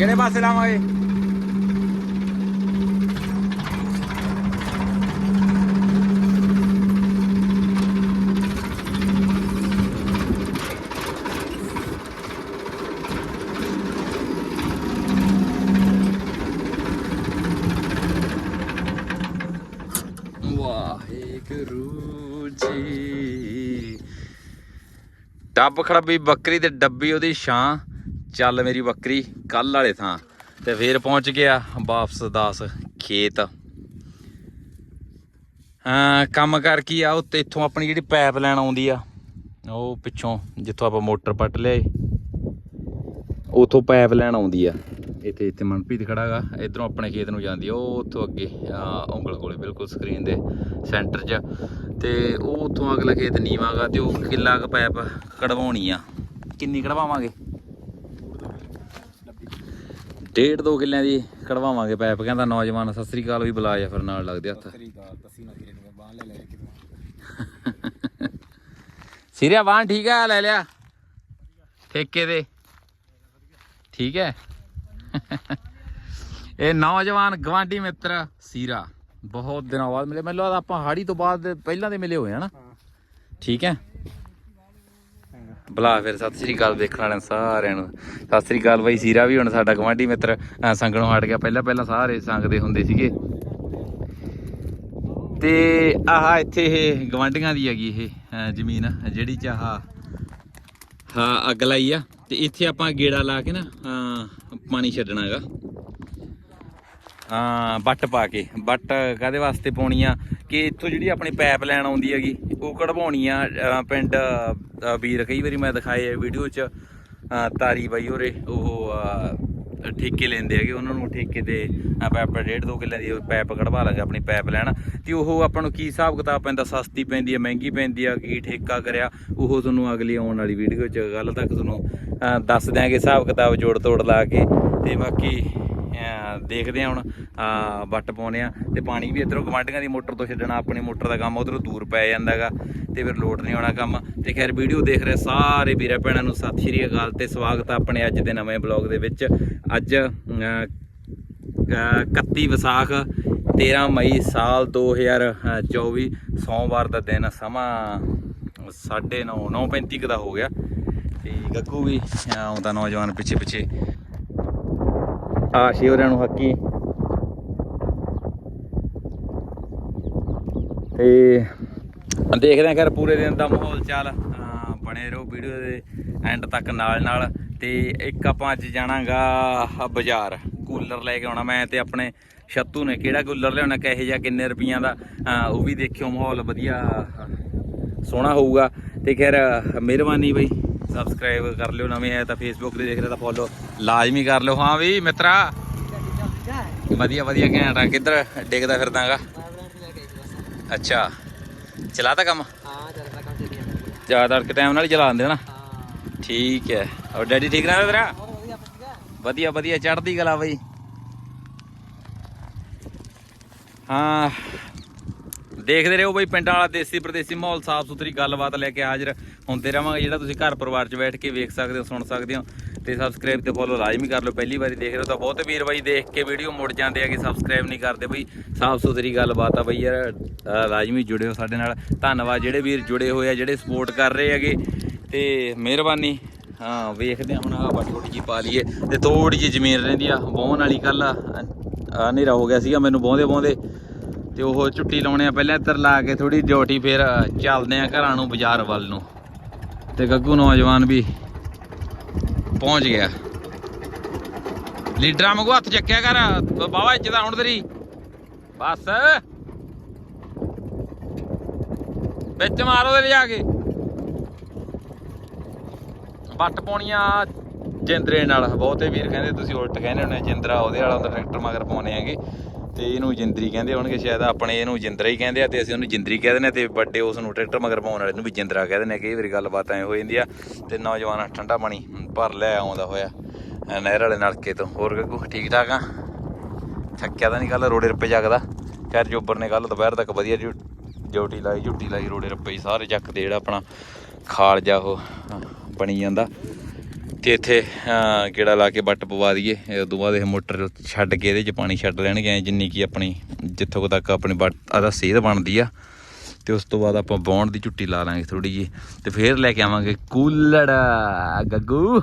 ਕਿਹੜੇ ਪਾਸੇ ਲਾਵਾਂਗੇ ਵਾਹਿਗੁਰੂ ਜੀ ਟੱਬ ਖੜੱਬੀ ਬੱਕਰੀ ਤੇ ਡੱਬੀ ਉਹਦੀ ਛਾਂ। ਚੱਲ ਮੇਰੀ ਬੱਕਰੀ। ਕੱਲ ਵਾਲੇ ਥਾਂ ਤੇ ਫੇਰ ਪਹੁੰਚ ਗਿਆ ਵਾਪਸ ਦਾਸ ਖੇਤ। ਹਾਂ, ਕੰਮ ਕਰ ਕੀ ਆ, ਉੱਤੇ ਇੱਥੋਂ ਆਪਣੀ ਜਿਹੜੀ ਪਾਈਪ ਲੈਣ ਆਉਂਦੀ ਆ, ਉਹ ਪਿੱਛੋਂ ਜਿੱਥੋਂ ਆਪਾਂ ਮੋਟਰ ਪੱਟ ਲਿਆਏ, ਉਥੋਂ ਪਾਈਪ ਲੈਣ ਆਉਂਦੀ ਆ। ਇੱਥੇ ਇੱਥੇ ਮਨਪ੍ਰੀਤ ਖੜਾਗਾ ਇਧਰੋਂ ਆਪਣੇ ਖੇਤ ਨੂੰ ਜਾਂਦੀ ਆ, ਉਹ ਉੱਥੋਂ ਅੱਗੇ ਉਂਗਲ ਕੋਲੇ ਬਿਲਕੁਲ ਸਕਰੀਨ ਦੇ ਸੈਂਟਰ 'ਚ। ਤੇ ਉਹ ਉੱਥੋਂ ਅਗਲਾ ਖੇਤ ਨੀਵਾਂਗਾ ਤੇ ਉਹ ਕਿੱਲਾ ਕ ਪਾਈਪ ਕਢਵਾਉਣੀ ਆ। ਕਿੰਨੀ ਕਢਵਾਵਾਂਗੇ? ਡੇਢ ਦੋ ਕਿੱਲਿਆਂ ਦੀ ਕਢਵਾਵਾਂਗੇ ਪਾਈਪ ਕਹਿੰਦਾ ਨੌਜਵਾਨ ਸਤਿ ਸ੍ਰੀ ਅਕਾਲ ਵੀ ਬੁਲਾ ਜਾ ਫਿਰ ਨਾਲ ਲੱਗਦੇ ਹੱਥ। ਸਿਰਿਆ ਵਾਹਨ ਠੀਕ ਆ ਲੈ ਲਿਆ। ਠੇਕੇ ਦੇ ਠੀਕ ਹੈ। ਇਹ ਨੌਜਵਾਨ ਗਵਾਂਢੀ ਮਿੱਤਰ ਸੀਰਾ ਬਹੁਤ ਦਿਨਾਂ ਬਾਅਦ ਮਿਲੇ। ਮੈਨੂੰ ਲੱਗਦਾ ਆਪਾਂ ਹਾੜੀ ਤੋਂ ਬਾਅਦ ਪਹਿਲਾਂ ਦੇ ਮਿਲੇ ਹੋਏ ਹਨਾ ਠੀਕ ਹੈ। ਬੁਲਾ ਫਿਰ ਸਤਿ ਸ੍ਰੀ ਅਕਾਲ ਦੇਖਣ ਵਾਲਿਆਂ ਸਾਰਿਆਂ ਨੂੰ। ਸਤਿ ਸ੍ਰੀ ਅਕਾਲ ਬਾਈ, ਸੀਰਾ ਵੀ ਹੁਣ ਸਾਡਾ ਗਵਾਂਢੀ ਮਿੱਤਰ, ਅਹ ਸੰਗਣੋਂ ਹਟ ਗਿਆ। ਪਹਿਲਾਂ ਪਹਿਲਾਂ ਸਾਰੇ ਸੰਗਦੇ ਹੁੰਦੇ ਸੀਗੇ। ਤੇ ਆਹ ਇੱਥੇ ਇਹ ਗਵਾਂਢੀਆਂ ਦੀ ਹੈਗੀ ਇਹ ਜ਼ਮੀਨ, ਜਿਹੜੀ ਚ ਆਹ ਹਾਂ ਅੱਗ ਲਾਈ ਆ। ਤੇ ਇੱਥੇ ਆਪਾਂ ਗੇੜਾ ਲਾ ਕੇ ਨਾ ਪਾਣੀ ਛੱਡਣਾ ਹੈਗਾ। ਬੱਟ ਪਾ ਕੇ। ਬੱਟ ਕਾਦੇ ਵਾਸਤੇ ਪਾਉਣੀ ਆ ਕਿ ਇੱਥੋਂ ਜਿਹੜੀ ਆਪਣੀ ਪਾਈਪ ਲਾਈਨ ਆਉਂਦੀ ਹੈਗੀ, ਉਹ ਕਢਵਾਉਣੀ ਆ ਪਿੰਡ ਵੀਰ ਕਈ ਵਾਰੀ ਮੈਂ ਦਿਖਾਏ ਆ ਵੀਡੀਓ 'ਚ। ਤਾਰੀ ਬਾਈ ਹੋਰੇ, ਉਹ ਠੇਕੇ ਲੈਂਦੇ ਹੈਗੇ, ਉਹਨਾਂ ਨੂੰ ਠੇਕੇ ਤੇ ਪਾਈਪ ਡੇਢ ਦੋ ਕਿੱਲੇ ਦੀ ਪਾਈਪ ਕਢਵਾ ਲਾਂਗੇ ਆਪਣੀ ਪਾਈਪ ਲੈਣ। ਤੇ ਉਹ ਆਪਾਂ ਨੂੰ ਕੀ ਹਿਸਾਬ ਕਿਤਾਬ ਪੈਂਦਾ? ਸਸਤੀ ਪੈਂਦੀ ਹੈ ਮਹਿੰਗੀ ਪੈਂਦੀ ਆ, ਕੀ ਠੇਕਾ ਕਰਿਆ? ਉਹ ਤੁਹਾਨੂੰ ਅਗਲੀ ਆਉਣ ਵਾਲੀ ਵੀਡੀਓ 'ਚ ਗੱਲ ਤੱਕ ਤੁਹਾਨੂੰ ਦੱਸ ਦਿਆਂਗੇ ਹਿਸਾਬ ਕਿਤਾਬ ਜੋੜ ਤੋੜ ਲਾ ਕੇ। ਤੇ ਬਾਕੀ ਦੇਖਦੇ ਆ ਹੁਣ ਵੱਟ ਪਾਉਨੇ ਆ ਤੇ ਪਾਣੀ ਵੀ ਇਧਰੋਂ ਗਵਾਂਢੀਆਂ ਦੀ ਮੋਟਰ ਤੋਂ ਛੱਡਣਾ ਆਪਣੀ ਮੋਟਰ ਦਾ ਕੰਮ ਉਧਰੋਂ ਦੂਰ ਪੈ ਜਾਂਦਾਗਾ ਤੇ ਫਿਰ ਲੋਡ ਨਹੀਂ ਆਉਣਾ ਕੰਮ। ਤੇ ਖੈਰ ਵੀਡੀਓ ਦੇਖ ਰਹੇ ਸਾਰੇ ਵੀਰਾਂ ਭੈਣਾਂ ਨੂੰ ਸਤਿ ਸ਼੍ਰੀ ਅਕਾਲ ਤੇ ਸਵਾਗਤ ਆ ਆਪਣੇ ਅੱਜ ਦੇ ਨਵੇਂ ਬਲੌਗ ਦੇ ਵਿੱਚ। ਅੱਜ ਅਹ, 31 ਵਿਸਾਖ 13 ਮਈ ਸਾਲ 2024 ਸੋਮਵਾਰ ਦਾ ਦਿਨ ਸਮਾਂ 9:30 9:35 ਦਾ ਹੋ ਗਿਆ। ਤੇ ਗੱਗੂ ਵੀ ਆਉਂਦਾ ਨੌਜਵਾਨ ਪਿੱਛੇ ਪਿੱਛੇ ਆਸ਼ੀ ਸ਼ਿਵਰਿਆਂ ਨੂੰ ਹੱਕੀ। ਤੇ ਦੇਖਦੇ ਆਂ ਖੈਰ ਪੂਰੇ ਦਿਨ ਦਾ ਮਾਹੌਲ ਚਾਲ ਬਣੇ ਰਹੋ ਵੀਡੀਓ ਦੇ ਐਂਡ ਤੱਕ ਨਾਲ ਨਾਲ। ਤੇ ਇੱਕ ਆਪਾਂ ਅੱਜ ਜਾਣਾਗਾ ਬਾਜ਼ਾਰ, ਕੂਲਰ ਲੈ ਕੇ ਆਉਣਾ ਮੈਂ ਤੇ ਆਪਣੇ ਛੱਤੂ ਨੇ। ਕਿਹੜਾ ਕੂਲਰ ਲਿਆਉਣਾ, ਕਿਹੋ ਜਿਹਾ, ਕਿੰਨੇ ਰੁਪਈਆਂ ਦਾ ਉਹ ਵੀ ਦੇਖਿਓ ਮਾਹੌਲ ਵਧੀਆ, ਸੋਹਣਾ ਹੋਊਗਾ। ਤੇ ਖੈਰ, ਮਿਹਰਬਾਨੀ ਬਈ। ਸਬਸਕ੍ਰਾਈਬ ਕਰ ਲਿਓ ਨਵੇਂ ਆਏ ਤਾਂ ਫੇਸਬੁੱਕ ਤੇ ਦੇਖ ਰਹੇ ਤਾਂ ਫੋਲੋ ਲਾਜ਼ਮੀ ਕਰ ਲਿਓ। ਹਾਂ ਵੀ ਮਿੱਤਰਾ, ਵਧੀਆ ਵਧੀਆ ਘੈਂਟ ਕਿੱਧਰ ਡਿੱਗਦਾ ਫਿਰਦਾਗਾ? ਅੱਛਾ ਚਲਾਤਾ ਕੰਮ? ਜ਼ਿਆਦਾ ਕਿ ਟਾਈਮ ਨਾਲ ਹੀ ਚਲਾਉਂਦੇ ਨਾ ਠੀਕ ਹੈ। ਔਰ ਡੈਡੀ ਠੀਕ ਰਹਿੰਦਾ ਤੇਰਾ? ਵਧੀਆ ਵਧੀਆ, ਚੜ੍ਹਦੀ ਕਲਾ ਬਈ। ਹਾਂ। ਦੇਖਦੇ ਰਹੋ ਬਈ ਪਿੰਡਾਂ ਵਾਲਾ ਦੇਸੀ ਪ੍ਰਦੇਸੀ ਮਾਹੌਲ, ਸਾਫ਼ ਸੁਥਰੀ ਗੱਲਬਾਤ ਲੈ ਕੇ ਹਾਜ਼ਰ ਹੁੰਦੇ ਰਵਾਂਗੇ, ਜਿਹੜਾ ਤੁਸੀਂ ਘਰ ਪਰਿਵਾਰ 'ਚ ਬੈਠ ਕੇ ਵੇਖ ਸਕਦੇ ਹੋ, ਸੁਣ ਸਕਦੇ ਹੋ ਤੇ ਸਬਸਕ੍ਰਾਈਬ ਤੇ ਫੋਲੋ ਲਾਜ਼ਮੀ ਕਰ ਲਓ। ਪਹਿਲੀ ਵਾਰੀ ਦੇਖ ਰਹੇ ਹੋ ਤਾਂ ਬਹੁਤ ਵੀਰ ਬਾਈ ਦੇਖ ਕੇ ਵੀਡੀਓ ਮੁੜ ਜਾਂਦੇ ਆ ਕਿ ਸਬਸਕ੍ਰਾਈਬ ਨਹੀਂ ਕਰਦੇ ਬਈ। ਸਾਫ਼ ਸੁਥਰੀ ਗੱਲਬਾਤ ਆ ਬਈ ਯਾਰ, ਅਹ ਜੁੜੇ ਹੋ ਸਾਡੇ ਨਾਲ। ਧੰਨਵਾਦ ਜਿਹੜੇ ਵੀਰ ਜੁੜੇ ਹੋਏ ਆ, ਜਿਹੜੇ ਸਪੋਰਟ ਕਰ ਰਹੇ ਹੈਗੇ। ਤੇ ਮਿਹਰਬਾਨੀ। ਹਾਂ, ਵੇਖਦੇ ਹਾਂ ਹੁਣ ਆ ਬੱਟ ਥੋੜੀ ਜੀ ਪਾ ਲਈਏ ਤੇ ਥੋੜੀ ਜੀ ਜ਼ਮੀਨ ਰਹਿੰਦੀ ਆ ਵਾਹੁਣ ਵਾਲੀ ਕੱਲ ਆ। ਹਨੇਰਾ ਹੋ ਗਿਆ ਸੀਗਾ, ਮੈਨੂੰ ਵਾਹੁੰਦੇ ਵਾਹੁੰਦੇ ਤੇ ਉਹ ਝੁੱਟੀ ਲਾਉਣੇ ਆ। ਪਹਿਲਾਂ ਇੱਧਰ ਲਾ ਕੇ ਥੋੜੀ ਡਿਊਟੀ ਫਿਰ ਚੱਲਦੇ ਆ ਘਰਾਂ ਨੂੰ, ਬਾਜ਼ਾਰ ਵੱਲ ਨੂੰ। ਤੇ ਗੱਗੂ ਨੌਜਵਾਨ ਵੀ ਪਹੁੰਚ ਗਿਆ। ਲੀਡਰਾਂ ਵਾਂਗੂ ਹੱਥ ਚੱਕਿਆ ਕਰ। ਬਾਬਾ ਇੱਜ਼ਤ ਆ ਹੁਣ ਤੇਰੀ। ਬਸ। ਵਿੱਚ ਮਾਰੋ ਦੇ ਲਿਜਾ ਕੇ। ਵੱਟ ਪਾਉਣੀਆਂ ਜਿੰਦਰੇ ਨਾਲ। ਬਹੁਤੇ ਵੀਰ ਕਹਿੰਦੇ ਤੁਸੀਂ ਉਲਟ ਕਹਿੰਦੇ ਹੁੰਦੇ ਜਿੰਦਰਾ ਉਹਦੇ ਵਾਲਾ ਟਰੈਕਟਰ ਮਗਰ ਪਾਉਣੇ ਹੈਗੇ। ਤੇ ਇਹਨੂੰ ਜਿੰਦਰੀ ਕਹਿੰਦੇ ਹੋਣਗੇ ਸ਼ਾਇਦ, ਆਪਣੇ ਇਹਨੂੰ ਜਿੰਦਰਾ ਹੀ ਕਹਿੰਦੇ ਆ ਤੇ ਅਸੀਂ ਉਹਨੂੰ ਜਿੰਦਰੀ ਕਹਿ ਦਿੰਦੇ ਆ ਤੇ ਵੱਡੇ ਉਸ ਨੂੰ ਟਰੈਕਟਰ ਮਗਰ ਪਾਉਣ ਵਾਲੇ ਨੂੰ ਵੀ ਜਿੰਦਰਾ ਕਹਿ ਦਿੰਦੇ ਆ ਕਈ ਵਾਰੀ ਗੱਲਬਾਤ ਐ ਹੋ ਜਾਂਦੀ ਆ ਤੇ ਨੌਜਵਾਨ ਠੰਡਾ ਪਾਣੀ ਭਰ ਲੈ ਆਉਂਦਾ ਹੋਇਆ। ਨਹਿਰ ਵਾਲੇ ਨਲਕੇ ਤੋਂ। ਹੋਰ ਗੱਗੂ, ਠੀਕ ਠਾਕ ਆ? ਥੱਕਿਆ ਤਾਂ ਨਹੀਂ ਕੱਲ ਰੋੜੇ ਰੱਪੇ ਜਗਦਾ ਖੈਰ, ਜੋਬਰ ਨੇ ਕੱਲ ਦੁਪਹਿਰ ਤੱਕ ਵਧੀਆ ਡਿਊ- ਡਿਊਟੀ ਲਾਈ, ਝੁੱਟੀ ਲਾਈ ਰੋੜੇ ਰੱਪੇ ਹੀ ਸਾਰੇ ਚੱਕਦੇ ਜਿਹੜਾ ਆਪਣਾ ਖਾਲ ਜਾ ਉਹ ਬਣੀ ਜਾਂਦਾ। ਤੇ ਇੱਥੇ ਅਹ, ਗੇੜਾ ਲਾ ਕੇ ਬੱਟ ਪਵਾ ਦਈਏ। ਉਦੋਂ ਬਾਅਦ ਇਹ ਮੋਟਰ ਛੱਡ ਕੇ ਇਹਦੇ 'ਚ ਪਾਣੀ ਛੱਡ ਲੈਣਗੇ। ਜਿੰਨੀ ਕੀ ਆਪਣੀ ਜਿੱਥੋਂ ਤੱਕ ਆਪਣੀ ਬੱਟ ਆਦਾ ਸੇਧ ਬਣਦੀ ਆ। ਤੇ ਉਸ ਤੋਂ ਬਾਅਦ ਆਪਾਂ ਬੌਂਡ ਦੀ ਝੁੱਟੀ ਲਾ ਲਾਂਗੇ ਥੋੜੀ ਜੀ ਤੇ ਫੇਰ ਲੈ ਕੇ ਆਵਾਂਗੇ ਕੂਲਰ। ਗੱਗੂ?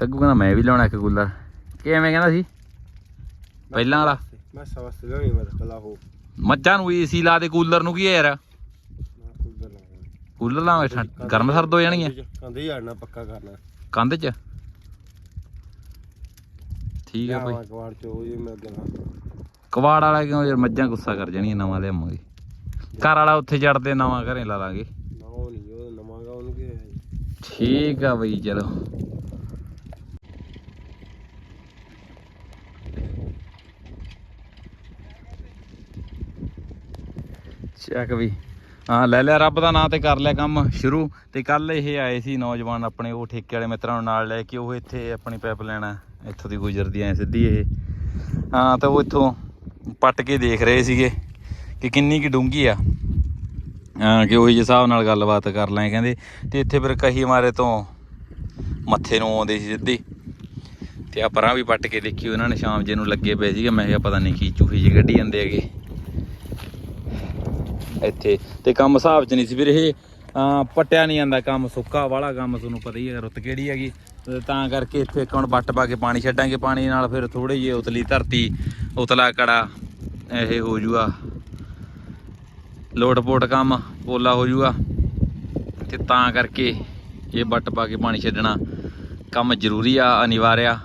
ਗੱਗੂ ਕਹਿੰਦਾ ਮੈਂ ਵੀ ਲਾਉਣਾ ਇੱਕ ਕੂਲਰ। ਕਿਵੇਂ ਕਹਿੰਦਾ ਸੀ? ਪਹਿਲਾਂ ਵਾਲਾ। ਮੈਂ ਸਵਸਤ ਲਿਆਉਣੀ ਮੈਂ ਕਲਾ ਹੋ। ਮੱਝਾਂ ਨੂੰ ਏਸੀ ਲਾ ਦੇ ਕੂਲਰ ਨੂੰ ਕੀ ਹੈ ਯਾਰ? ਕੁਲਰ ਲਾਉਣਾ। ਕੂਲਰ ਲਾਵੇਂ ਠੰਡ- ਗਰਮ ਸਰਦ ਹੋ ਜਾਣਗੀਆਂ। ਕੰਦੇ ਜਾਣਾ ਪੱਕਾ ਕਰਨਾ। ਕੰਧ 'ਚ? ਠੀਕ ਆ ਭਾਈ ਕਵਾੜ ਚ ਜੀ ਮੈਂ ਦੇਣਾ ਕਵਾੜ ਵਾਲਾ ਕਿਉਂ ਯਾਰ ਮੱਝਾਂ ਗੁੱਸਾ ਕਰ ਜਾਣੀਆਂ ਨਵਾਂ ਲਿਆਵਾਂਗੇ। ਘਰ ਵਾਲਾ ਉੱਥੇ ਚੜਦੇ ਨਵਾਂ ਘਰੇ ਲਾ ਲਾਂਗੇ। ਨਾ ਉਹ ਨਹੀਂ ਉਹ ਨਵਾਂਗਾ ਉਹਨੂੰ ਕੀ ਹੋਇਆ ਜੀ? ਠੀਕ ਆ ਬਈ ਚਲੋ। ਚੱਕ ਵੀ। ਹਾਂ, ਲੈ ਲਿਆ, ਰੱਬ ਦਾ ਨਾਂ ਤੇ ਕਰ ਲਿਆ ਕੰਮ ਸ਼ੁਰੂ। ਤੇ ਕੱਲ ਇਹ ਆਏ ਸੀ ਨੌਜਵਾਨ ਆਪਣੇ ਉਹ ਠੇਕੇ ਵਾਲੇ ਮਿੱਤਰਾਂ ਨੂੰ ਨਾਲ ਲੈ ਕੇ, ਉਹ ਇੱਥੇ ਆਪਣੀ ਪਾਈਪ ਲੈਣਾ ਇੱਥੋਂ ਦੀ ਗੁਜ਼ਰਦੀ ਐ, ਸਿੱਧੀ ਇਹ। ਹਾਂ, ਤਾਂ ਉਹ ਇੱਥੋਂ ਪੱਟ ਕੇ ਦੇਖ ਰਹੇ ਸੀਗੇ ਕਿ ਕਿੰਨੀ ਕੀ ਡੂੰਗੀ ਆ। ਹਾਂ, ਕਿ ਉਹੀ ਹਿਸਾਬ ਨਾਲ ਗੱਲਬਾਤ ਕਰ ਲਾਂ ਕਹਿੰਦੇ ਤੇ ਇੱਥੇ ਫਿਰ ਕਹੀ ਮਾਰੇ ਤੋਂ ਮੱਥੇ ਨੂੰ ਆਉਂਦੇ ਸੀ ਸਿੱਧੀ। ਤੇ ਆ ਪਰਾਂ ਵੀ ਪੱਟ ਕੇ ਦੇਖੀ, ਉਹਨਾਂ ਨੇ ਸ਼ਾਮ ਜੇ ਨੂੰ ਲੱਗੇ ਪਏ ਸੀਗੇ, ਮੈਂ ਕਿਹਾ ਪਤਾ ਨਹੀਂ ਕੀ ਚੂਹੇ ਜਿਹੇ ਕੱਢੀ ਜਾਂਦੇ ਹੈਗੇ। ਇੱਥੇ ਤੇ ਕੰਮ ਹਿਸਾਬ ਚ ਨਹੀਂ ਸੀ ਫਿਰ ਇਹ। ਅਮ ਪੱਟਿਆ ਨਹੀਂ ਜਾਂਦਾ ਕੰਮ, ਸੁੱਕਾ ਵਾਲਾ ਕੰਮ ਤੁਹਾਨੂੰ ਪਤਾ ਹੀ ਹੈ, ਰੁੱਤ ਕਿਹੜੀ ਹੈਗੀ। ਤੇ ਤਾਂ ਕਰਕੇ ਇੱਥੇ ਇੱਕ ਹੁਣ ਵੱਟ ਪਾ ਕੇ ਪਾਣੀ ਛੱਡਾਂਗੇ, ਪਾਣੀ ਨਾਲ ਫਿਰ ਥੋੜੇ ਜਿਹੇ ਉਤਲੀ ਧਰਤੀ, ਉਤਲਾ ਕੜਾ, ਇਹ ਹੋ ਜੂਗਾ। ਲੋਟ ਪੋਟ ਕੰਮ, ਪੋਲਾ ਹੋ ਜੂਗਾ। ਤੇ ਤਾਂ ਕਰਕੇ ਇਹ ਵੱਟ ਪਾ ਕੇ ਪਾਣੀ ਛੱਡਣਾ ਕੰਮ ਜ਼ਰੂਰੀ ਆ, ਅਨਿਵਾਰਿਆ।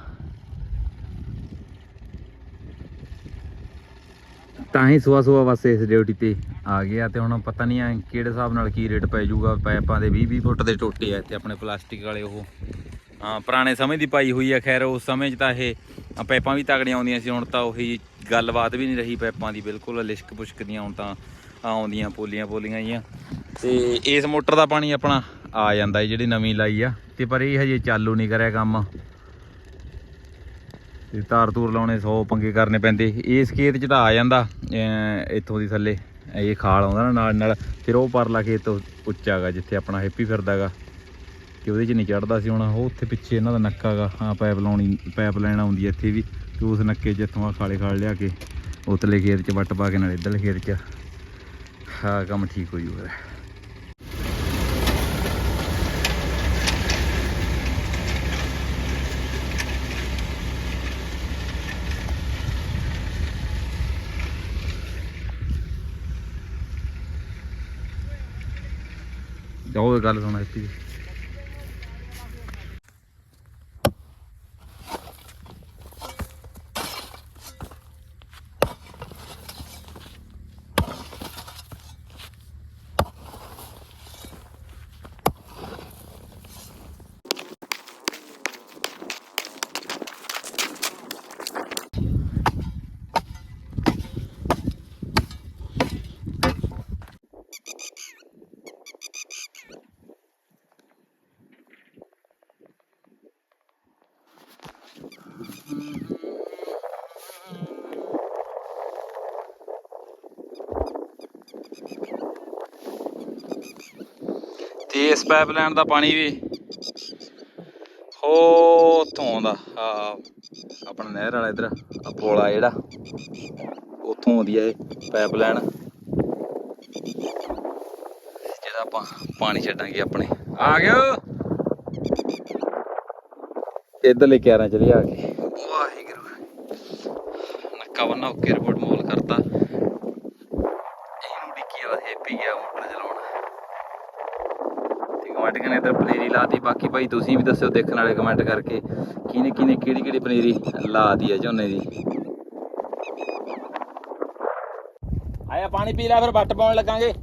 ਤਾਂ ਹੀ ਸੁਆ ਸੁਆ ਬਸ ਇਸ ਡਿਊਟੀ ਤੇ ਆ ਗਿਆ ਤੇ ਹੁਣ ਪਤਾ ਨਹੀਂ ਆ ਕਿਹੜੇ ਹਿਸਾਬ ਨਾਲ ਕੀ ਰੇਟ ਪੈ ਜਾਊਗਾ। ਪਾਈਪਾਂ ਦੇ 20 20 ਫੁੱਟ ਦੇ ਟੋਟੇ ਆ ਇੱਥੇ ਆਪਣੇ ਪਲਾਸਟਿਕ ਵਾਲੇ ਉਹ। ਹਾਂ, ਪੁਰਾਣੇ ਸਮੇਂ ਦੀ ਪਾਈ ਹੋਈ ਆ। ਖੈਰ, ਉਸ ਸਮੇਂ 'ਚ ਤਾਂ ਇਹ ਪਾਈਪਾਂ ਵੀ ਤਗੜੀਆਂ ਆਉਂਦੀਆਂ ਸੀ। ਹੁਣ ਤਾਂ ਉਹੀ ਗੱਲਬਾਤ ਵੀ ਨਹੀਂ ਰਹੀ ਪਾਈਪਾਂ ਦੀ ਬਿਲਕੁਲ। ਲਿਸ਼ਕ ਪੁਸ਼ਕ ਦੀਆਂ ਹੁਣ ਤਾਂ ਆਉਂਦੀਆਂ ਪੋਲੀਆਂ ਪੋਲੀਆਂ ਜੀਆਂ। ਤੇ ਇਸ ਮੋਟਰ ਦਾ ਪਾਣੀ ਆਪਣਾ ਆ ਜਾਂਦਾ ਜਿਹੜੀ ਨਵੀਂ ਲਾਈ ਆ। ਤੇ ਪਰ ਇਹ ਹਜੇ ਚਾਲੂ ਨਹੀਂ ਕਰਿਆ ਕੰਮ। ਤੇ ਤਾਰ ਤੂਰ ਲਾਉਣੇ 100 ਪੰਗੇ ਕਰਨੇ ਪੈਂਦੇ। ਇਸ ਖੇਤ 'ਚ ਤਾਂ ਆ ਜਾਂਦਾ ਇੱਥੋਂ ਦੀ ਥੱਲੇ। ਇਹ ਖਾਲ ਆਉਂਦਾ ਨਾ ਨਾਲ ਨਾਲ, ਫਿਰ ਉਹ ਪਰਲਾ ਖੇਤ ਉੱਚਾ ਗਾ ਜਿੱਥੇ ਆਪਣਾ ਹੈਪੀ ਫਿਰਦਾਗਾ। ਕਿ ਉਹਦੇ 'ਚ ਨਹੀਂ ਚੜਦਾ ਸੀ ਹੁਣ, ਉਹ ਉੱਥੇ ਪਿੱਛੇ ਇਹਨਾਂ ਦਾ ਨੱਕਾ ਗਾ ਹਾਂ ਪਾਈਪ ਲਾਉਣੀ ਪਾਈਪ ਲੈਣ ਆਉਂਦੀ ਹੈ ਇੱਥੇ ਵੀ। ਤੇ ਉਸ ਨੱਕੇ 'ਚ ਇੱਥੋਂ ਆ ਖਾਲੇ ਖਾਲ ਲਿਆ ਕੇ, ਉਤਲੇ ਖੇਤ 'ਚ ਵੱਟ ਪਾ ਕੇ ਨਾਲ ਇੱਧਰਲੇ ਖੇਤ 'ਚ। ਹਾਂ ਕੰਮ ਠੀਕ ਹੋ ਜੂਗਾ ਉਹ ਗੱਲ ਸੁਣਾ ਇੱਥੇ ਤੇ ਇਸ ਪਾਈਪਲਾਈਨ ਦਾ ਪਾਣੀ ਵੀ ਹੋ ਉੱਥੋਂ ਆਉਂਦਾ ਆ ਆਪਣਾ ਨਹਿਰ ਵਾਲਾ ਇਧਰ ਆ ਪੋਲਾ ਜਿਹੜਾ, ਉੱਥੋਂ ਆਉਂਦੀ ਹੈ ਇਹ ਪਾਈਪਲਾਈਨ ਜਿਹੜਾ ਆਪਾਂ ਪਾਣੀ ਛੱਡਾਂਗੇ ਆਪਣੇ। ਆ ਗਿਆ। ਇੱਧਰ ਲੈ ਕੇ ਆ ਰਾਂ ਚਲੇ ਆ ਕੇ। ਵਾਹਿਗੁਰੂ। ਨੱਕਾ ਬੰਨਾ ਓਕੇ ਰਿਪੋਰਟ ਮੋਲ ਕਰਤਾ। ਇਹਨੂੰ ਡਿੱਕੀ ਵਾਲਾ ਹੈਪੀ ਗਿਆ ਮੋਟਰ ਚਲਾਉਣ। ਤੇ ਕਮੈਂਟ ਕਰਨੇ ਇਧਰ ਪਨੀਰੀ ਲਾਤੀ ਬਾਕੀ ਭਾਈ ਤੁਸੀਂ ਵੀ ਦੱਸਿਓ ਦੇਖਣ ਵਾਲੇ ਕਮੈਂਟ ਕਰਕੇ ਕਿਹਨੇ ਕਿਹਨੇ ਕਿਹੜੀ ਕਿਹੜੀ ਪਨੀਰੀ ਲਾਤੀ ਹੈ ਝੋਨੇ ਦੀ। ਆਇਆ ਪਾਣੀ ਪੀ ਲੈ ਫਿਰ ਵੱਟ ਪਾਉਣ ਲੱਗਾਂਗੇ।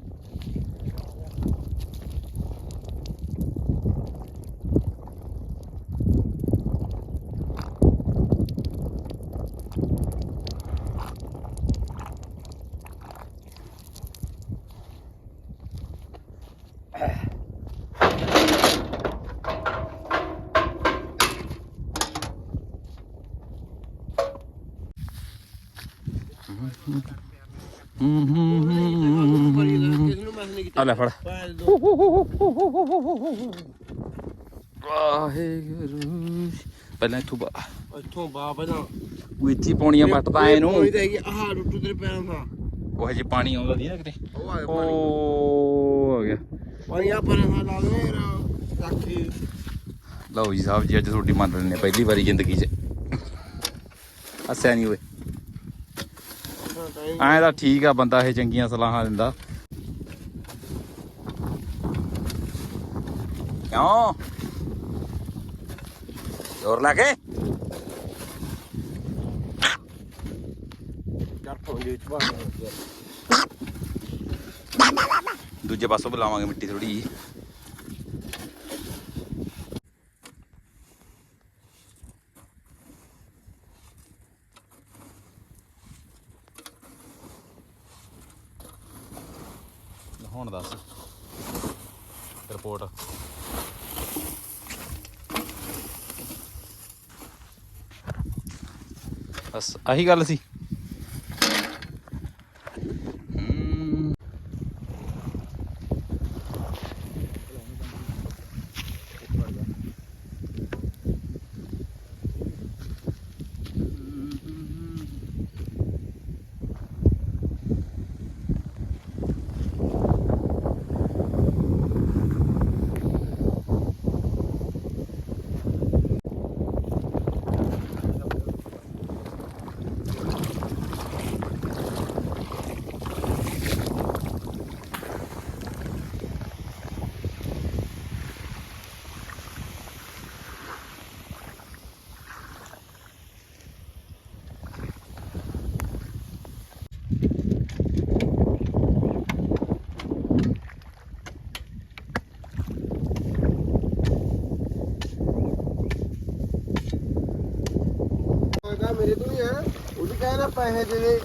ਆ ਲੈ ਫੜ। ਵਾਹਿਗੁਰੂ। ਪਹਿਲਾਂ ਇੱਥੋਂ ਬਾ ਇੱਥੋਂ ਬਾ ਪਹਿਲਾਂ। ਵਿੱਚੀ ਪੌਣੀਆਂ ਪੱਟਦਾ ਇਹਨੂੰ। ਕੋਈ ਤਾਂ ਹੈਗੀ ਆਹ ਰੁੱਟੂ ਤੇਰੇ ਪੈਰਾਂ ਦਾ। ਉਹ ਹਜੇ ਪਾਣੀ ਆਉਂਦਾ ਨਹੀਂ ਨਾ ਕਿਤੇ। ਉਹ ਆ ਗਿਆ ਪਾਣੀ। ਆ ਪਰਾਂ ਦਾ ਲਾ ਦੇ ਰੱਖੀ। ਲਓ ਜੀ ਸਾਹਿਬ ਜੀ ਅੱਜ ਤੁਹਾਡੀ ਮੰਨ ਲੈਣੇ ਪਹਿਲੀ ਵਾਰੀ ਜ਼ਿੰਦਗੀ 'ਚ। ਹੱਸਿਆ ਨਹੀਂ ਓਏ। ਐਂ ਤਾਂ ਠੀਕ ਆ ਬੰਦਾ ਇਹ ਚੰਗੀਆਂ ਸਲਾਹਾਂ ਦਿੰਦਾ। ਕਿਉਂ ਜ਼ੋਰ ਲਾ ਕੇ ਦੂਜੇ ਪਾਸੋਂ ਬੁਲਾਵਾਂਗੇ ਮਿੱਟੀ ਥੋੜੀ ਜੀ ਬਸ ਆਹੀ ਗੱਲ ਸੀ। ਉਹ ਵੀ ਕਹਿਣਾ ਪੈਸੇ ਦੇ ਦੇ।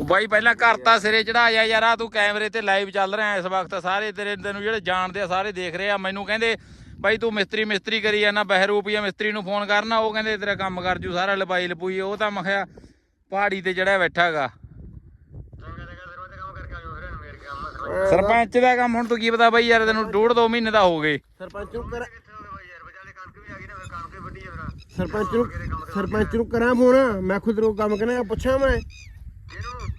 ਉਹ ਬਾਈ ਪਹਿਲਾਂ ਘਰ ਤਾਂ ਸਿਰੇ ਚੜਾਇਆ ਯਾਰ ਆ ਤੂੰ ਕੈਮਰੇ ਤੇ ਲਾਈਵ ਚੱਲ ਰਿਹਾ ਇਸ ਵਕਤ ਸਾਰੇ ਤੇਰੇ ਤੈਨੂੰ ਜਿਹੜੇ ਜਾਣਦੇ ਆ ਸਾਰੇ ਦੇਖ ਰਹੇ ਆ। ਮੈਨੂੰ ਕਹਿੰਦੇ ਬਾਈ ਤੂੰ ਮਿਸਤਰੀ ਮਿਸਤਰੀ ਕਰੀ ਜਾਂਦਾ ਬਹਿਰੂਪੀਆ ਮਿਸਤਰੀ ਨੂੰ ਫੋਨ ਕਰਨਾ ਉਹ ਕਹਿੰਦੇ ਤੇਰਾ ਕੰਮ ਕਰ ਜੂ ਸਾਰਾ ਲਪਾਈ ਲਪੂਈ ਉਹ ਤਾਂ ਮਖਿਆ ਪਹਾੜੀ ਤੇ ਚੜਿਆ ਬੈਠਾਗਾ। ਸਰਪੰਚ ਦਾ ਕੰਮ ਹੁਣ ਤੂੰ ਕੀ ਪਤਾ ਬਾਈ ਯਾਰ ਤੈਨੂੰ ਡੂਢ ਦੋ ਮਹੀਨੇ ਦਾ ਹੋ ਗਏ। ਸਰਪੰਚ ਨੂੰ ਕਰ ਸਰਪੰਚ ਨੂੰ ਸਰਪੰਚ ਨੂੰ ਕਰਾਂ ਫੋਨ। ਮੈਂ ਖੁਦ ਰੋ ਕੰਮ ਕਰਨਾ ਪੁੱਛਾਂ ਮੈਂ?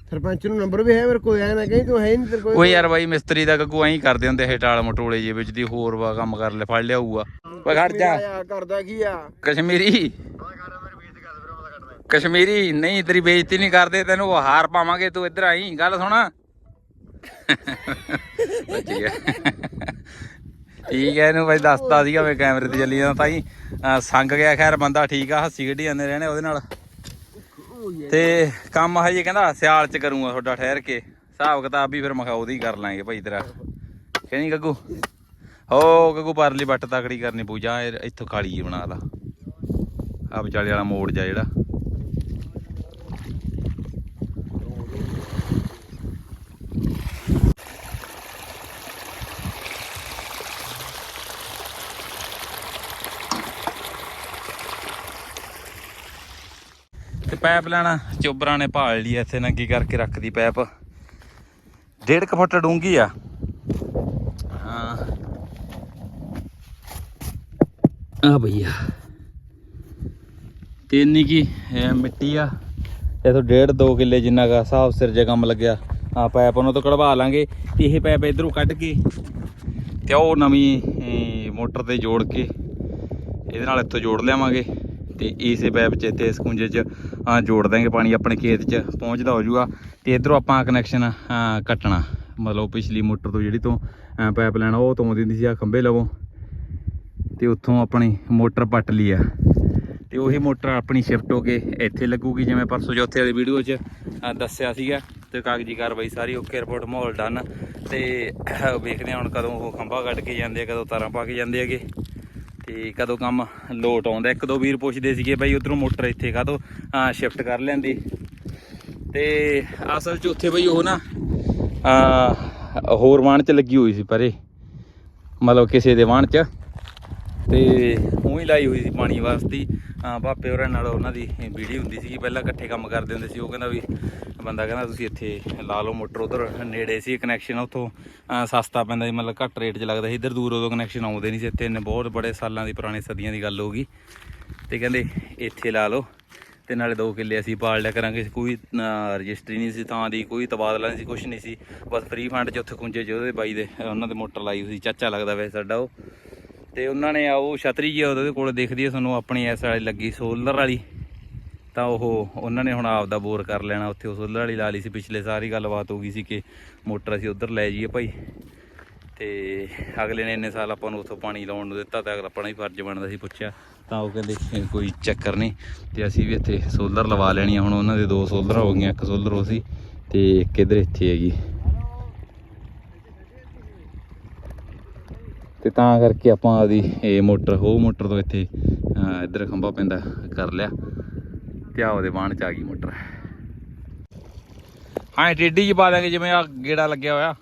ਸਰਪੰਚ ਨੂੰ ਨੰਬਰ ਵੀ ਹੈ ਮੇਰੇ ਕੋਲ ਐ ਨਾ ਕਹੀਂ ਤੂੰ ਹੈ ਨਹੀਂ ਤੇਰੇ ਕੋਲ। ਓਏ ਯਾਰ ਬਾਈ ਮਿਸਤਰੀ ਦਾ ਗੱਗੂ ਐਂ ਕਰਦੇ ਹੁੰਦੇ ਇਹ ਟਾਲ ਮਟੋਲੇ ਜੇ ਵਿੱਚ ਦੀ ਹੋਰ ਵਾ ਕੰਮ ਕਰ ਲੈ ਫੜ ਲਿਆਊਗਾ। ਓਏ ਖੜ ਜਾ। ਕਰਦਾ ਕੀ ਆ? ਕਸ਼ਮੀਰੀ। ਕਸ਼ਮੀਰੀ ਨਹੀਂ ਤੇਰੀ ਬੇਇੱਜ਼ਤੀ ਨਹੀਂ ਕਰਦੇ ਤੈਨੂੰ ਉਹ ਹਾਰ ਪਾਵਾਂਗੇ ਤੂੰ ਇੱਧਰ ਆਈ ਗੱਲ ਸੁਣ। ਬਚ ਗਿਆ। ਠੀਕ ਹੈ ਇਹਨੂੰ ਬਾਈ ਦੱਸਤਾ ਸੀਗਾ ਮੈਂ ਕੈਮਰੇ ਤੇ ਚੱਲੀ ਜਾਂਦਾ ਤਾਂ ਹੀ ਸੰਗ ਗਿਆ, ਖੈਰ ਬੰਦਾ ਠੀਕ ਆ, ਹੱਸੀ ਖੇਡੀ ਜਾਂਦੇ ਰਹਿਣੇ ਉਹਦੇ ਨਾਲ। ਤੇ ਕੰਮ ਹਜੇ ਕਹਿੰਦਾ ਸਿਆਲ ਚ ਕਰੂੰਗਾ ਤੁਹਾਡਾ ਠਹਿਰ ਕੇ। ਹਿਸਾਬ ਕਿਤਾਬ ਵੀ ਫਿਰ ਮੈਂ ਉਹਦੀ ਕਰ ਲਾਂਗੇ ਭਾਈ ਤੇਰਾ। ਕਹਿੰਦੀ ਗੱਗੂ? ਹੋ ਗੱਗੂ ਪਰਲੀ ਬੱਟ ਤਕੜੀ ਕਰਨੀ ਪੂਜਾ ਇੱਥੋਂ ਕਾਲੀ ਜਿਹੀ ਬਣਾ ਲਾ। ਆ ਵਿਚਾਲੇ ਵਾਲਾ ਮੋੜ ਜਾ ਜਿਹੜਾ। ਤੇ ਪੈਪ ਲੈਣਾ, ਚੋਬਰਾਂ ਨੇ ਭਾਲ ਲਈ ਇੱਥੇ, ਨੰਗੀ ਕਰਕੇ ਰੱਖਦੀ ਪੈਪ। ਡੇਢ ਕੁ ਫੁੱਟ ਡੂੰਗੀ ਆ। ਹਾਂ। ਆ ਭਈਆ ਤੇ ਇੰਨੀ ਕੀ ਮਿੱਟੀ ਆ। ਇਥੋਂ ਡੇਢ 2 ਕਿੱਲੇ ਜਿੰਨਾ ਦਾ ਹਿਸਾਬ ਸਿਰ ਜੇ ਕੰਮ ਲੱਗਿਆ। ਆ ਪੈਪ ਉਹਨਾਂ ਤੋਂ ਕਢਵਾ ਲਾਂਗੇ। ਤੇ ਇਹ ਪੈਪ ਇਧਰੋਂ ਕੱਢ ਕੇ ਤੇ ਉਹ ਨਵੀਂ ਮੋਟਰ ਤੇ ਜੋੜ ਕੇ ਇਹਦੇ ਨਾਲ ਇੱਥੋਂ ਜੋੜ ਲਿਆਵਾਂਗੇ। ਤੇ ਇਸੇ ਪੈਪ 'ਚ ਇੱਥੇ ਇਸ ਕੁੰਜੇ 'ਚ ਜੋੜ ਦਾਂਗੇ ਪਾਣੀ ਆਪਣੇ ਖੇਤ 'ਚ, ਪਹੁੰਚਦਾ ਹੋ ਜਾਊਗਾ ਤੇ ਇਧਰੋਂ ਆਪਾਂ ਕਨੈਕਸ਼ਨ ਕੱਟਣਾ। ਮਤਲਬ ਪਿਛਲੀ ਮੋਟਰ ਤੋਂ ਜਿਹੜੀ ਤੋਂ ਪਾਈਪ ਲੈਣਾ, ਉਹ ਤੋਂ ਦਿੰਦੀ ਸੀ ਆ ਖੰਭੇ ਲਵੋ। ਤੇ ਉੱਥੋਂ ਆਪਣੀ ਮੋਟਰ ਪੱਟ ਲਈ ਆ। ਤੇ ਉਹੀ ਮੋਟਰ ਆਪਣੀ ਸ਼ਿਫਟ ਹੋ ਕੇ ਇੱਥੇ ਲੱਗੂਗੀ, ਜਿਵੇਂ ਪਰਸੋਂ ਚੌਥੇ ਵਾਲੀ ਵੀਡੀਓ 'ਚ ਦੱਸਿਆ ਸੀਗਾ। ਤੇ ਕਾਗਜ਼ੀ ਕਾਰਵਾਈ ਸਾਰੀ ਓਕੇ ਰਿਪੋਰਟ ਮਾਹੌਲ ਡਨ ਤੇ ਵੇਖਦੇ ਹਾਂ ਹੁਣ ਕਦੋਂ ਉਹ ਖੰਭਾ ਕੱਢ ਕੇ ਜਾਂਦੇ ਆ, ਕਦੋਂ ਤਾਰਾਂ ਪਾ ਕੇ ਜਾਂਦੇ ਹੈਗੇ। ਤੇ ਕਦੋਂ ਕੰਮ ਲੋਟ ਆਉਂਦਾ? ਇੱਕ ਦੋ ਵੀਰ ਪੁੱਛਦੇ ਸੀਗੇ ਬਾਈ ਉਧਰੋਂ ਮੋਟਰ ਇੱਥੇ ਕਾਹਤੋਂ ਸ਼ਿਫਟ ਕਰ ਲੈਂਦੀ। ਤੇ ਅਸਲ 'ਚ ਉੱਥੇ ਬਈ ਉਹ ਨਾ ਆ ਹੋਰ ਵਾਣ 'ਚ ਲੱਗੀ ਹੋਈ ਸੀ ਪਰੇ। ਮਤਲਬ ਕਿਸੇ ਦੇ ਵਾਣ 'ਚ। ਤੇ ਉਹੀ ਲਾਈ ਹੋਈ ਸੀ ਪਾਣੀ ਵਾਸਤੇ। ਹੀ। ਪਾਪੇ ਹੋਰਾਂ ਨਾਲ ਉਹਨਾਂ ਦੀ ਵੀਡੀਓ ਹੁੰਦੀ ਸੀ ਪਹਿਲਾਂ ਇਕੱਠੇ ਕੰਮ ਕਰਦੇ ਹੁੰਦੇ ਸੀ। ਉਹ ਕਹਿੰਦਾ ਵੀ ਬੰਦਾ ਕਹਿੰਦਾ, ਤੁਸੀਂ ਇੱਥੇ ਲਾ ਲਓ ਮੋਟਰ ਉਧਰ, ਨੇੜੇ ਸੀ ਕਨੈਕਸ਼ਨ ਉੱਥੋਂ। ਸਸਤਾ ਪੈਂਦਾ ਸੀ, ਮਤਲਬ ਘੱਟ ਰੇਟ 'ਚ ਲੱਗਦਾ ਸੀ। ਇੱਧਰ ਦੂਰ ਉਦੋਂ ਕਨੈਕਸ਼ਨ ਆਉਂਦੇ ਨਹੀਂ ਸੀ ਇੱਥੇ। ਇੰਨੇ ਬਹੁਤ ਬੜੇ ਸਾਲਾਂ ਦੀ ਪੁਰਾਣੀ ਸਦੀਆਂ ਦੀ ਗੱਲ ਹੋ ਗਈ। ਤੇ ਕਹਿੰਦੇ, ਇੱਥੇ ਲਾ ਲਓ। ਤੇ ਨਾਲੇ ਦੋ ਕਿੱਲੇ ਅਸੀਂ ਪਾਲ ਲਿਆ ਕਰਾਂਗੇ। ਕੋਈ ਰਜਿਸਟਰੀ ਨਹੀਂ ਸੀ ਤਾਂ ਦੀ, ਕੋਈ ਤਬਾਦਲਾ ਨਹੀਂ ਸੀ ਕੁਝ ਨਹੀਂ ਸੀ। ਬਸ ਫ੍ਰੀ ਫੰਡ 'ਚ ਉੱਥੇ ਖੁੰਝੇ 'ਚ ਉਹਦੇ ਬਾਈ ਦੇ, ਉਹਨਾਂ ਦੇ ਮੋਟਰ ਲਾਈ ਹੋਈ ਚਾਚਾ ਲੱਗਦਾ ਵੈਸੇ ਸਾਡਾ ਉਹ। ਤੇ ਉਹਨਾਂ ਨੇ ਆ ਉਹ ਛਤਰੀ ਜੀ ਉਹਦੇ ਕੋਲ ਦਿਖਦੀ ਹੈ ਤੁਹਾਨੂੰ ਆਪਣੀ ਐਸ ਵਾਲੀ ਲੱਗੀ ਸੋਲਰ ਵਾਲੀ। ਤਾਂ ਉਹ ਉਹਨਾਂ ਨੇ ਹੁਣ ਆਪ ਦਾ ਬੋਰ ਕਰ ਲੈਣਾ, ਉੱਥੇ ਉਹ ਸੋਲਰ ਵਾਲੀ ਲਾ ਲਈ ਸੀ, ਪਿਛਲੇ ਸਾਰੀ ਗੱਲਬਾਤ ਹੋ ਗਈ ਸੀ ਕਿ ਮੋਟਰ ਅਸੀਂ ਉਧਰ ਲੈ ਜਾਈਏ ਭਾਈ। ਤੇ ਅਗਲੇ ਨੇ ਇੰਨੇ ਸਾਲ ਆਪਾਂ ਨੂੰ ਉੱਥੋਂ ਪਾਣੀ ਲਾਉਣ ਨੂੰ ਦਿੱਤਾ ਤਾਂ ਅਗਲਾ ਆਪਣਾ ਹੀ ਫਰਜ਼ ਬਣਦਾ ਸੀ ਪੁੱਛਿਆ। ਤਾਂ ਉਹ ਕਹਿੰਦੇ ਕੋਈ ਚੱਕਰ ਨਹੀਂ। ਤੇ ਅਸੀਂ ਵੀ ਇੱਥੇ ਸੋਲਰ ਲਵਾ ਲੈਣੀ ਆ, ਹੁਣ ਉਹਨਾਂ ਦੇ ਦੋ ਸੋਲਰ ਹੋ ਗਈਆਂ, ਇੱਕ ਸੋਲਰ ਉਹ ਸੀ ਤੇ ਇੱਕ ਇੱਧਰ ਇੱਥੇ ਹੈਗੀ। ਤੇ ਤਾਂ ਕਰਕੇ ਆਪਾਂ ਆਦੀ ਇਹ ਮੋਟਰ, ਉਹ ਮੋਟਰ ਤੋਂ ਇੱਥੇ ਇੱਧਰ ਖੰਭਾ ਪੈਂਦਾ ਕਰ ਲਿਆ ਤੇ ਆ ਉਹਦੇ ਬਾਣ ਚ ਆ ਗਈ ਮੋਟਰ। ਹਾਂ, ਟੇਡੀ ਜੀ ਪਾ ਦਾਂਗੇ ਜਿਵੇਂ ਆ ਗੇੜਾ ਲੱਗਿਆ ਹੋਇਆ।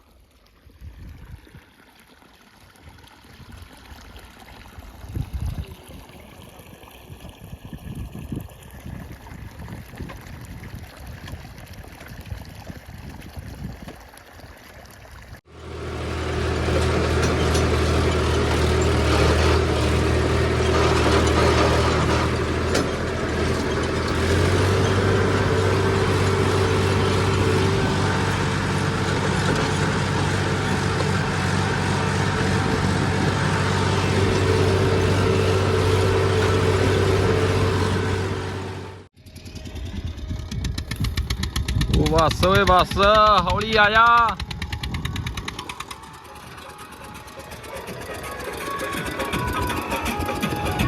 ਬੱਸ ਓਏ ਬੱਸ ਹੌਲੀ ਆ ਜਾ।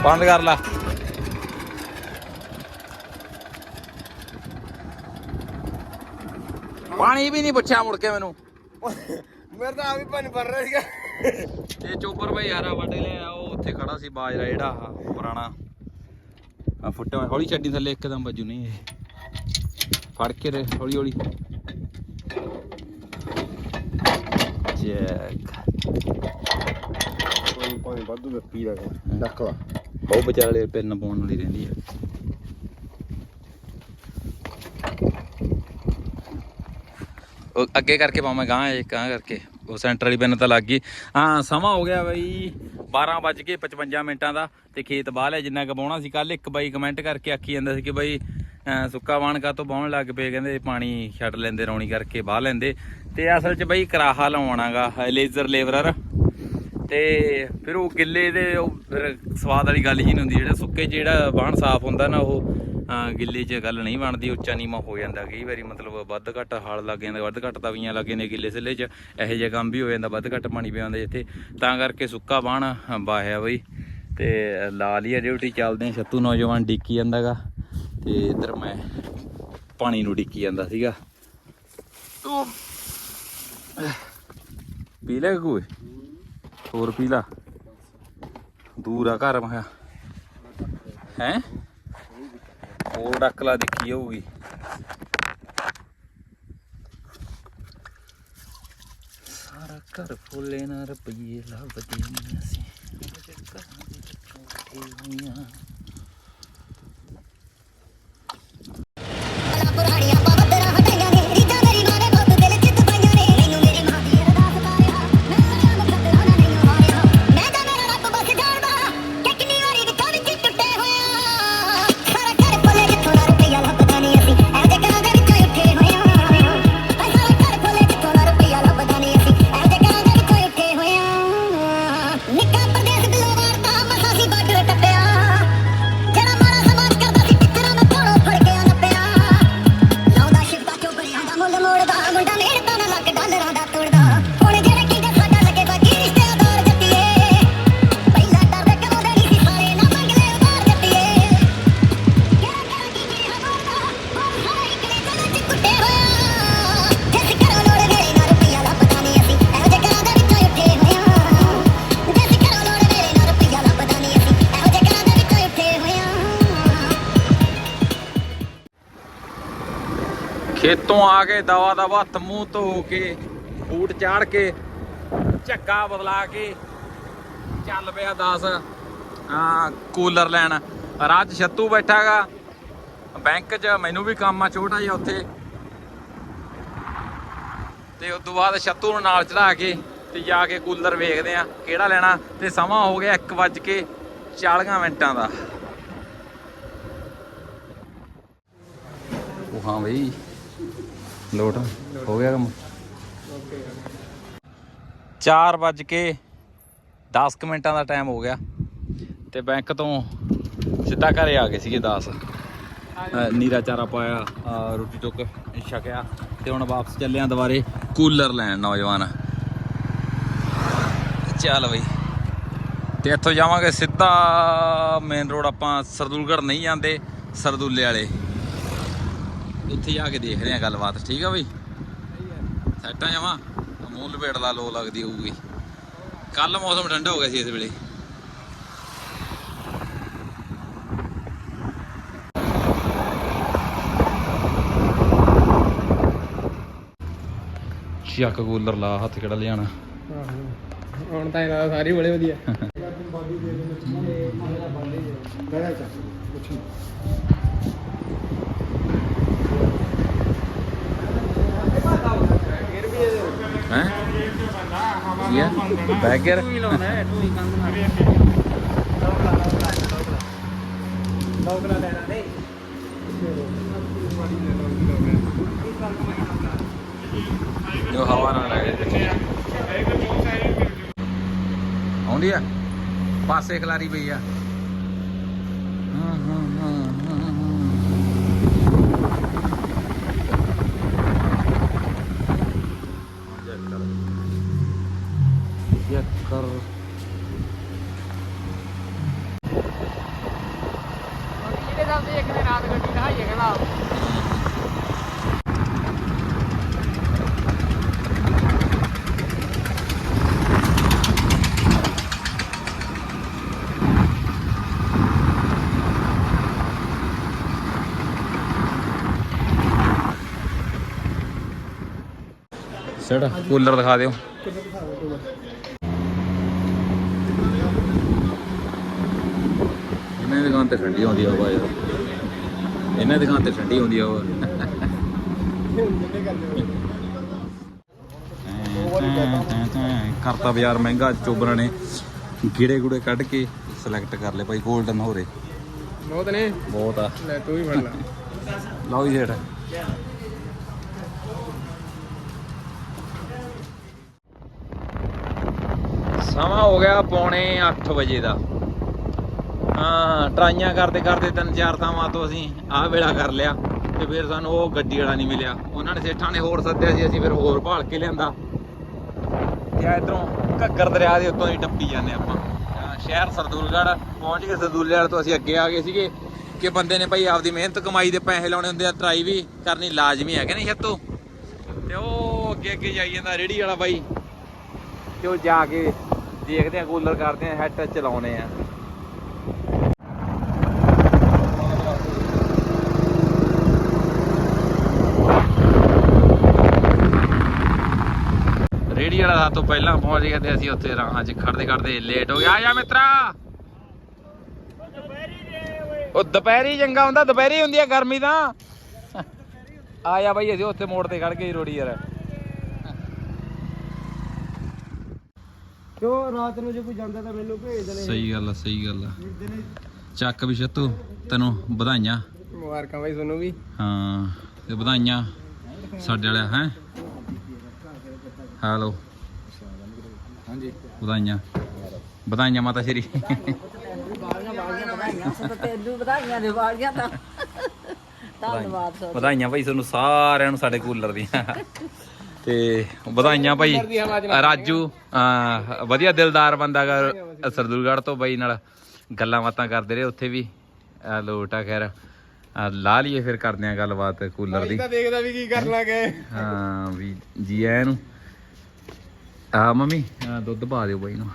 ਬੰਦ ਕਰ ਲਾ। ਪਾਣੀ ਵੀ ਨਹੀਂ ਪੁੱਛਿਆ ਮੁੜ ਕੇ ਮੈਨੂੰ। ਮੇਰਾ ਤਾਂ ਆ ਵੀ ਪਾਣੀ ਭਰ ਰਿਹਾ ਸੀਗਾ। ਇਹ ਚੋਪਰ ਭਾਈ ਯਾਰਾ ਵੱਢ ਲਿਆ ਉਹ ਉੱਥੇ ਖੜਾ ਸੀ ਬਾਜਰਾ ਜਿਹੜਾ ਪੁਰਾਣਾ। ਆ ਫੁੱਟਿਆ। ਹੌਲੀ ਛੱਡੀ ਥੱਲੇ ਇੱਕਦਮ ਵੱਜੂ ਨਹੀਂ ਇਹ। ਫੜ ਕੇ ਰੇ ਹੌਲੀ ਹੌਲੀ ਚੈੱਕ ਕੋਈ ਪਾਣੀ ਵਾਧੂ ਦਾ ਪੀ ਲਾ ਡੱਕ ਲਾ। ਉਹ ਵਿਚਾਲੇ ਪਿੰਨ ਪਾਉਣ ਵਾਲੀ ਰਹਿੰਦੀ ਹੈ ਉਹ ਅੱਗੇ ਕਰਕੇ ਪਾਵਾਂ ਗਾਂ ਇਹ ਗਾਂ ਕਰਕੇ। ਉਹ ਸੈਂਟਰ ਵਾਲੀ ਪਿੰਨ ਤਾਂ ਲੱਗ ਗਈ। ਹਾਂ ਸਮਾਂ ਹੋ ਗਿਆ ਬਈ 12 ਵੱਜ ਕੇ 55 ਮਿੰਟਾਂ ਦਾ ਤੇ ਖੇਤ ਬਾਹ ਲਿਆ ਜਿੰਨਾ ਕੁ ਬਾਉਣਾ ਸੀ ਕੱਲ ਇੱਕ ਬਾਈ ਕਮੈਂਟ ਕਰਕੇ ਆਖੀ ਜਾਂਦਾ ਸੀ ਕਿ ਬਾਈ ਸੁੱਕਾ ਵਾਣ ਕਾ ਤੋਂ ਬਾਉਣ ਲੱਗ ਪਏ, ਕਹਿੰਦੇ ਪਾਣੀ ਛੱਡ ਲੈਂਦੇ, ਰੌਣੀ ਕਰਕੇ ਬਾਹ ਲੈਂਦੇ। ਤੇ ਅਸਲ 'ਚ ਬਈ ਕਰਾਹਾ ਲਾਉਣਾਗਾ ਲੇਜ਼ਰ ਲੇਬਰਰ ਤੇ ਫਿਰ ਉਹ ਗਿੱਲੇ ਦੇ, ਉਹ ਫਿਰ ਸਵਾਦ ਵਾਲੀ ਗੱਲ ਹੀ ਨਹੀਂ ਹੁੰਦੀ, ਜਿਹੜਾ ਸੁੱਕੇ 'ਚ ਜਿਹੜਾ ਬਾਣ ਸਾਫ਼ ਹੁੰਦਾ ਨਾ, ਉਹ ਗਿੱਲੇ 'ਚ ਗੱਲ ਨਹੀਂ ਬਣਦੀ, ਉੱਚਾ ਨੀਵਾਂ ਹੋ ਜਾਂਦਾ। ਕਈ ਵਾਰੀ ਮਤਲਬ ਵੱਧ ਘੱਟ ਹਾਲ ਲੱਗ ਜਾਂਦਾ, ਵੱਧ ਘੱਟ ਤਵੀਆਂ ਲੱਗ ਜਾਂਦੀਆਂ ਗਿੱਲੇ ਸਿੱਲੇ 'ਚ, ਇਹੋ ਜਿਹਾ ਕੰਮ ਵੀ ਹੋ ਜਾਂਦਾ, ਵੱਧ ਘੱਟ ਪਾਣੀ ਪਿਆਉਂਦਾ ਜਿੱਥੇ ਤਾਂ ਕਰਕੇ ਸੁੱਕਾ ਬਾਣ ਬਾਹਿਆ ਬਈ। ਤੇ ਲਾ ਲਈ ਆ, ਡਿਊਟੀ ਚੱਲਦੇ ਛੱਤੂ ਨੌਜਵਾਨ ਡਿੱਕੀ ਜਾਂਦਾਗਾ। ਤੇ ਇਧਰ ਮੈਂ ਪਾਣੀ ਨੂੰ ਡਿੱਕੀ ਜਾਂਦਾ ਸੀਗਾ। ਉਹ ਪੀ ਲੈ ਕੋਈ? ਹੋਰ ਪੀ ਲਾ। ਦੂਰ ਆ ਘਰ, ਮੈਂ ਹੈ? ਹੋਰ ਡੱਕ ਲਾ, ਦੇਖੀ ਹੋਊਗੀ ਸਾਰਾ ਘਰ ਫੁੱਲੇ ਨਾ ਰੁਪਈਏ ਲੱਭਦੇ ਨਹੀਂ ਅਸੀਂ। ਘਰਾਂ ਦੇ ਵਿੱਚੋਂ ਹੋਈਆਂ। पूरा हड़िया ਖੇਤੋਂ ਦਵਾ ਦਵਾ ਹੱਥ ਮੂੰਹ ਧੋ ਕੇ, ਬੂਟ ਚਾੜ ਕੇ, ਝੱਗਾ ਬਦਲਾ ਕੇ ਚੱਲ ਪਿਆ 10 ਆ ਕੂਲਰ ਲੈਣ। ਰਾਜ ਛੱਤੂ ਬੈਠਾਗਾ। ਬੈਂਕ 'ਚ ਮੈਨੂੰ ਵੀ ਕੰਮ ਆ, ਛੋਟਾ ਜਿਹਾ ਉੱਥੇ। ਤੇ ਉਸ ਤੋਂ ਬਾਅਦ ਛੱਤੂ ਨੂੰ ਨਾਲ ਚੜਾ ਕੇ ਤੇ ਜਾ ਕੇ ਕੂਲਰ ਵੇਖਦੇ ਆ, ਕਿਹੜਾ ਲੈਣਾ? ਤੇ ਸਮਾਂ ਹੋ ਗਿਆ 1 ਵੱਜ ਕੇ 40 ਮਿੰਟਾਂ ਦਾ। ਉਹ ਹਾਂ ਬਈ। ਲੋਟ, ਹੋ ਗਿਆ ਕੰਮ। 4 ਵੱਜ ਕੇ 10 ਕੁ ਮਿੰਟਾਂ ਦਾ ਟਾਈਮ ਹੋ ਗਿਆ ਤੇ ਬੈਂਕ ਤੋਂ ਸਿੱਧਾ ਘਰੇ ਆ ਗਏ ਸੀਗੇ 10 ਨੀਰਾ ਚਾਰਾ ਪਾਇਆ ਰੋਟੀ ਟੁੱਕ ਛਕਿਆ ਤੇ ਹੁਣ ਵਾਪਸ ਚੱਲਿਆ ਦੁਬਾਰੇ ਕੂਲਰ ਲੈਣ ਨੌਜਵਾਨ। ਚੱਲ ਬਈ। ਤੇ ਇੱਥੋਂ ਜਾਵਾਂਗੇ ਸਿੱਧਾ ਮੇਨ ਰੋਡ ਆਪਾਂ ਸਰਦੂਲਗੜ੍ਹ ਨਹੀਂ ਜਾਂਦੇ, ਸਰਦੂਲੇ ਵਾਲੇ। ਉੱਥੇ ਜਾ ਕੇ ਦੇਖਦੇ ਆ ਗੱਲਬਾਤ ਠੀਕ ਆ ਬਈ? ਸੈਟਾਂ ਜਾਵਾਂ ਮੂੰਹ ਲਪੇਟ ਲਾ ਲੋ ਲੱਗਦੀ ਹੋਊਗੀ। ਕੱਲ ਮੌਸਮ ਠੰਡਾ ਹੋ ਗਿਆ ਸੀ ਇਸ ਵੇਲੇ। ਚੱਕ ਕੂਲਰ ਲਾ ਹੱਥ ਕਿਹੜਾ ਲਿਆਣਾ ਹੁਣ ਤਾਂ ਇਹਨਾਂ ਦਾ ਸਾਰੇ ਬੜੇ ਵਧੀਆ। ਕੀ ਹੈ ਬੈਗਰ ਜੋ ਹਵਾ ਨਾਲ ਲੱਗੇ ਆਉਂਦੀ ਆ? ਪਾਸੇ ਖਲਾਰੀ ਪਈ ਆ। ਹਾਂ ਹਾਂ ਹਾਂ ਹਾਂ, ਹਾਂ ਚੈੱਕ ਕਰ ਜਿਹੜੇ ਸਾਹਿਬ ਦੇ ਇੱਕ ਨੇ ਰਾਤ ਗੱਡੀ ਦਾ ਹਾਈਏ ਕਹਿੰਦਾ ਸੜ ਕੂਲਰ ਦਿਖਾ ਦਿਓ। ਇਹਨਾਂ ਦੀ ਦੁਕਾਨ ਤੇ ਠੰਡੀ ਆਉਂਦੀ ਆ ਯਾਰ। ਇਹਨਾਂ ਦੀ ਦੁਕਾਨ ਤੇ ਠੰਡੀ ਆਉਂਦੀ ਆ ਹਵਾ। ਕਰਤਾ ਬਾਜ਼ਾਰ ਮਹਿੰਗਾ ਚੋਬਰਾਂ ਨੇ ਗੀੜੇ ਗੁੜੇ ਕੱਢ ਕੇ ਸਿਲੈਕਟ ਕਰ ਲਏ ਭਾਈ 골ਡਨ ਹੋਰੇ। ਬਹੁਤ ਨੇ। ਬਹੁਤ ਆ। ਲੈ ਤੂੰ ਵੀ ਫੜ ਲੈ। ਲਓ ਜੀ ਜੇਠ ਸਮਾਂ ਹੋ ਗਿਆ ਪੌਣੇ 8 ਵਜੇ ਦਾ। ਹਾਂ, ਟਰਾਈਆਂ ਕਰਦੇ ਕਰਦੇ ਤਿੰਨ ਚਾਰ ਥਾਵਾਂ ਤੋਂ ਅਸੀਂ ਆਹ ਵੇਲਾ ਕਰ ਲਿਆ ਤੇ ਫਿਰ ਸਾਨੂੰ ਉਹ ਗੱਡੀ ਵਾਲਾ ਨਹੀਂ ਮਿਲਿਆ। ਉਹਨਾਂ ਨੇ ਸੇਠਾਂ ਨੇ ਹੋਰ ਸੱਦਿਆ ਸੀ, ਅਸੀਂ ਫਿਰ ਹੋਰ ਭਾਲ ਕੇ ਲਿਆਂਦਾ। ਤੇ ਇਧਰੋਂ ਘੱਗਰ ਦਰਿਆ ਦੇ ਉੱਤੋਂ ਹੀ ਟੱਪੀ ਜਾਂਦੇ ਆਪਾਂ। ਸ਼ਹਿਰ ਸਰਦੂਲਗੜ੍ਹ, ਪਹੁੰਚ ਕੇ ਸਰਦੂਲੇ ਤੋਂ ਅਸੀਂ ਅੱਗੇ ਆ ਗਏ ਸੀਗੇ ਕਿ ਬੰਦੇ ਨੇ ਭਾਈ ਆਪਦੀ ਮਿਹਨਤ ਕਮਾਈ ਦੇ ਪੈਸੇ ਲਾਉਣੇ ਹੁੰਦੇ ਆ ਟਰਾਈ ਵੀ ਕਰਨੀ ਲਾਜ਼ਮੀ ਹੈ ਕਿ ਨਹੀਂ ਛੱਤੂ? ਤੇ ਉਹ ਅੱਗੇ ਅੱਗੇ ਜਾਈ ਜਾਂਦਾ ਰੇੜੀ ਵਾਲਾ ਬਾਈ। ਤੇ ਉਹ ਜਾ ਕੇ ਦੇਖਦੇ ਆ ਕੂਲਰ ਕਰਦੇ ਆ ਹੈਡ ਚਲਾਉਣੇ ਆ। ਰੇੜੀ ਵਾਲਾ ਤੋਂ ਪਹਿਲਾਂ ਪਹੁੰਚ ਗਿਆ ਤੇ ਅਸੀਂ ਉੱਥੇ ਰਾਹਾਂ 'ਚ ਖੜਦੇ ਖੜਦੇ ਲੇਟ ਹੋ ਗਿਆ ਆ ਜਾ ਮਿੱਤਰਾ। ਉਹ ਦੁਪਹਿਰੀ ਚੰਗਾ ਹੁੰਦਾ, ਦੁਪਹਿਰੀ ਹੁੰਦੀ ਆ ਗਰਮੀ ਤਾਂ। ਆ ਜਾ ਬਾਈ, ਅਸੀਂ ਉੱਥੇ ਮੋੜ ਤੇ ਖੜ ਗਏ ਰੋੜੀ ਯਾਰ। ਕਿਉਂ ਰਾਤ ਨੂੰ ਜੇ ਕੋਈ ਜਾਂਦਾ ਤਾਂ ਮੈਨੂੰ ਭੇਜ ਦੇਣੇ। ਸਹੀ ਗੱਲ ਆ ਸਹੀ ਗੱਲ ਆ। ਚੱਕ ਵੀ ਛੱਤੂ ਤੈਨੂੰ ਵਧਾਈਆਂ। ਮੁਬਾਰਕਾਂ ਬਾਈ ਤੁਹਾਨੂੰ ਵੀ। ਹਾਂ ਤੇ ਵਧਾਈਆਂ ਸਾਡੇ ਵਾਲਿਆ ਹੈ? ਹੈਲੋ। ਹਾਂਜੀ। ਵਧਾਈਆਂ। ਵਧਾਈਆਂ ਮਾਤਾ ਸ਼੍ਰੀ। ਤੈਨੂੰ ਵਧਾਈਆਂ ਦੇ ਵਾਲੀਆਂ ਤਾਂ। ਧੰਨਵਾਦ ਸੋ ਵਧਾਈਆਂ ਭਾਈ ਤੁਹਾਨੂੰ ਸਾਰਿਆਂ ਨੂੰ ਸਾਡੇ ਕੂਲਰ ਦੀਆਂ। ਤੇ ਵਧਾਈਆਂ ਭਾਈ। ਰਾਜੂ ਵਧੀਆ ਦਿਲਦਾਰ ਬੰਦਾ ਗਾ ਸਰਦੂਲਗੜ੍ਹ ਤੋਂ ਬਾਈ ਨਾਲ ਗੱਲਾਂ ਬਾਤਾਂ ਕਰਦੇ ਰਹੇ ਉੱਥੇ ਵੀ। ਲੋਟ ਆ ਖੈਰ ਲਾ ਲਈਏ ਫਿਰ ਕਰਦੇ ਆ ਗੱਲਬਾਤ ਕੂਲਰ ਦੀ। ਤਾਂ ਦੇਖਦਾ ਵੀ ਕੀ ਕਰਨ ਲੱਗੇ ਹਾਂ ਵੀ ਜੀ ਆਇਆਂ ਨੂੰ। ਆ ਮੰਮੀ ਦੁੱਧ ਪਾ ਦਿਓ ਬਾਈ ਨੂੰ।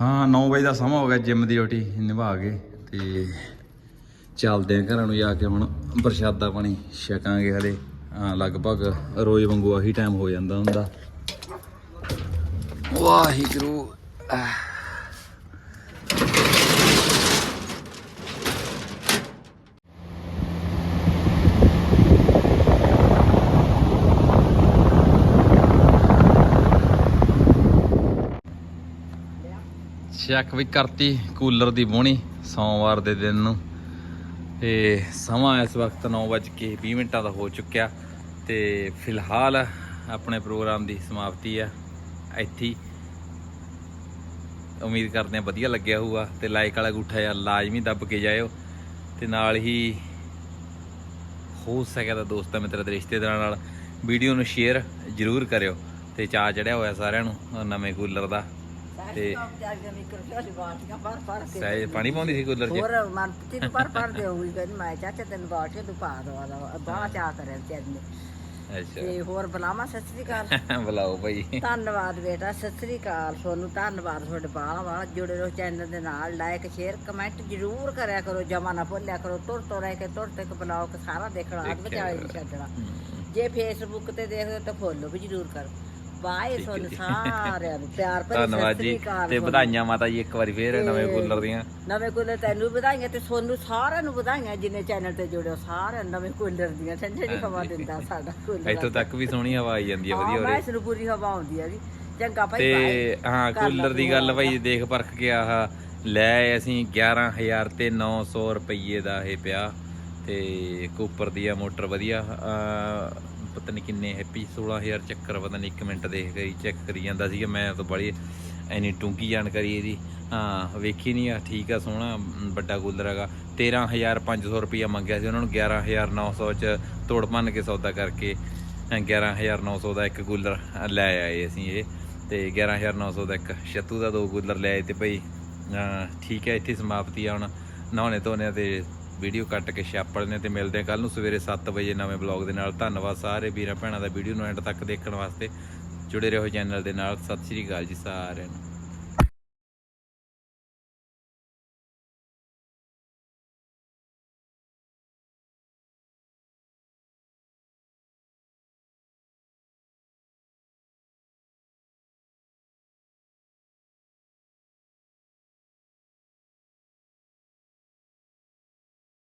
ਹਾਂ 9 ਵਜੇ ਦਾ ਸਮਾਂ ਹੋ ਗਿਆ ਜਿਮ ਦੀ ਡਿਊਟੀ ਨਿਭਾ ਕੇ ਤੇ ਚੱਲਦੇ ਆ ਘਰਾਂ ਨੂੰ ਜਾ ਕੇ ਹੁਣ ਪ੍ਰਸ਼ਾਦਾ ਪਾਣੀ ਛਕਾਂਗੇ ਹਲੇ। ਹਾਂ, ਲਗਭਗ ਰੋਜ਼ ਵਾਂਗੂ ਆਹੀ ਟਾਈਮ ਹੋ ਜਾਂਦਾ ਹੁੰਦਾ। ਵਾਹਿਗੁਰੂ। ਚੱਕ ਵੀ ਕਰਤੀ ਕੂਲਰ ਦੀ ਬੋਣੀ ਸੋਮਵਾਰ ਦੇ ਦਿਨ ਨੂੰ। ਤੇ ਸਮਾਂ ਇਸ ਵਕਤ 9:20 ਮਿੰਟਾਂ ਦਾ ਹੋ ਚੁੱਕਿਆ ਤੇ ਫਿਲਹਾਲ ਆਪਣੇ ਪ੍ਰੋਗਰਾਮ ਦੀ ਸਮਾਪਤੀ ਆ ਇੱਥੇ ਉਮੀਦ ਕਰਦੇ ਹਾਂ ਵਧੀਆ ਲੱਗਿਆ ਹੋਊਗਾ ਤੇ ਲਾਈਕ ਵਾਲਾ ਗੁੱਠਾ ਯਾਰ ਲਾਜ਼ਮੀ ਦੱਬ ਕੇ ਜਾਇਓ ਤੇ ਨਾਲ ਹੀ ਹੋ ਸਕਿਆ ਤਾਂ ਦੋਸਤਾਂ ਮਿੱਤਰਾਂ ਤੇ ਰਿਸ਼ਤੇਦਾਰਾਂ ਨਾਲ ਵੀਡੀਓ ਨੂੰ ਸ਼ੇਅਰ ਜ਼ਰੂਰ ਕਰਿਓ ਤੇ ਚਾਅ ਚੜਿਆ ਹੋਇਆ ਸਾਰਿਆਂ ਨੂੰ ਨਵੇਂ ਕੂਲਰ ਦਾ। ਤੇ ਤੇ- ਕੇ ਪਾਣੀ ਪਾਉਂਦੀ ਸੀ ਕੂਲਰ 'ਚ ਹੋਰ ਮਨਪਤੀ ਨੂੰ ਪਰ ਪਰ ਦੇਊਗੀ ਕਹਿੰਦੀ ਮੈਂ ਚਾਚਾ ਤੈਨੂੰ ਬਾਟੀਆਂ ਤੂੰ ਪਾ ਦਵਾ ਦਾ ਬਾਹਲਾ ਚਾਹ ਕਰਿਆ ਵਿਚਾਰੀ ਨੇ ਅੱਛਾ। ਤੇ ਹੋਰ ਬੁਲਾਵਾ ਸਤਿ ਸ੍ਰੀ ਅਕਾਲ। ਬੁਲਾਓ ਭਾਈ। ਧੰਨਵਾਦ ਬੇਟਾ ਸਤਿ ਸ੍ਰੀ ਅਕਾਲ ਤੁਹਾਨੂੰ ਧੰਨਵਾਦ ਤੁਹਾਡੇ ਬਾਲਾ ਬਾਲਾ ਜੁੜੇ ਰਹੋ ਚੈਨਲ ਦੇ ਨਾਲ ਲਾਈਕ ਸ਼ੇਅਰ ਕਮੈਂਟ ਜ਼ਰੂਰ ਕਰਿਆ ਕਰੋ ਜਮਾ ਨਾ ਭੁੱਲਿਆ ਕਰੋ ਤੁਰ ਤੁਰ ਰਹਿ ਕੇ ਤੁਰ ਤੱਕ ਬਲੌਗ ਸਾਰਾ ਦੇਖਣਾ ਅੱਧ ਵਿਚਾਲੇ ਨਹੀਂ ਛੱਡਣਾ। ਜੇ ਫੇਸਬੁੱਕ ਤੇ ਦੇਖਦੇ ਹੋ ਤਾਂ ਫੋਲੋ ਵੀ ਜ਼ਰੂਰ ਕਰੋ। ਬਾਏ ਤੁਹਾਨੂੰ ਸਾਰਿਆਂ ਨੂੰ। ਪਿਆਰ ਭਰੀ ਧੰਨਵਾਦ ਜੀ। ਤੇ। ਵਧਾਈਆਂ ਮਾਤਾ ਜੀ ਇੱਕ ਵਾਰੀ ਫੇਰ ਨਵੇਂ ਕੂਲਰ ਦੀਆਂ। ਨਵੇਂ ਕੂਲਰ ਤੈਨੂੰ ਵਧਾਈਆਂ ਤੇ ਤੁਹਾਨੂੰ ਸਾਰਿਆਂ ਨੂੰ ਵਧਾਈਆਂ ਜਿੰਨੇ ਚੈਨਲ ਤੇ ਜੁੜਿਓ ਸਾਰਿਆਂ ਨਵੇਂ ਕੂਲਰ ਦੀਆਂ। ਠੰਡੀ ਠੰਡੀ ਹਵਾ ਦਿੰਦਾ ਸਾਡਾ ਕੂਲਰ। ਇੱਥੋਂ ਤੱਕ ਵੀ ਸੋਹਣੀ ਹਵਾ ਆਈ ਜਾਂਦੀ ਹੈ ਵਧੀਆ ਹਾਂ ਉਰੇ। ਇਸ ਨੂੰ ਪੂਰੀ ਹਵਾ ਆਉਂਦੀ ਹੈ ਜੀ ਚੰਗਾ ਭਾਈ ਤੇ ਹਾਂ ਕੂਲਰ ਦੀ ਗੱਲ ਭਾਈ ਦੇਖ ਪਰਖ ਕੇ ਆਹ ਲੈ ਅਸੀਂ 11000 ਤੇ 900 ਰੁਪਏ ਦਾ ਇਹ ਪਿਆ। ਤੇ ਕੂਪਰ ਦੀ ਆ ਮੋਟਰ ਵਧੀਆ ਪਤਾ ਨਹੀਂ ਕਿੰਨੇ ਹੈਪੀ 16000 ਚੱਕਰ ਪਤਾ ਨਹੀਂ 1 ਮਿੰਟ ਦੇਖ ਕਰੀ ਚੈੱਕ ਕਰੀ ਜਾਂਦਾ ਸੀਗਾ, ਮੈਂ ਤਾਂ ਬੜੀ ਐਨੀ ਟੂੰਕੀ ਜਾਣਕਾਰੀ ਇਹਦੀ। ਹਾਂ, ਵੇਖੀ ਨਹੀਂ ਆ, ਠੀਕ ਆ, ਸੋਹਣਾ ਵੱਡਾ ਕੂਲਰ ਹੈਗਾ। 13500 ਰੁਪਇਆ ਮੰਗਿਆ ਸੀ ਉਹਨਾਂ ਨੂੰ 11900 ਚ ਤੋੜ ਭੰਨ ਕੇ ਸੌਦਾ ਕਰਕੇ 11900 ਦਾ ਇੱਕ ਕੂਲਰ ਲੈ ਆਏ ਅਸੀਂ ਇਹ। ਤੇ 11900 ਦਾ ਇੱਕ ਛੱਤੂ ਦਾ ਦੋ ਕੂਲਰ ਲੈ ਆਏ ਤੇ ਭਾਈ, ਅਹ, ਠੀਕ ਹੈ ਇੱਥੇ ਸਮਾਪਤੀ ਆ ਹੁਣ, ਨਹਾਉਣੇ ਧੋਣੇ ਤੇ ਵੀਡੀਓ ਕੱਟ ਕੇ ਛਾਪੜ ਨੇ ਤੇ ਮਿਲਦੇ ਆ ਕੱਲ ਨੂੰ ਸਵੇਰੇ 7 ਵਜੇ ਨਵੇਂ ਬਲੌਗ ਦੇ ਨਾਲ। ਧੰਨਵਾਦ ਸਾਰੇ ਵੀਰਾਂ ਭੈਣਾਂ ਦਾ ਵੀਡੀਓ ਨੂੰ ਐਂਡ ਤੱਕ ਦੇਖਣ ਵਾਸਤੇ। ਜੁੜੇ ਰਹੋ ਚੈਨਲ ਦੇ ਨਾਲ। ਸਤਿ ਸ਼੍ਰੀ ਅਕਾਲ ਜੀ ਸਾਰਿਆਂ ਨੂੰ।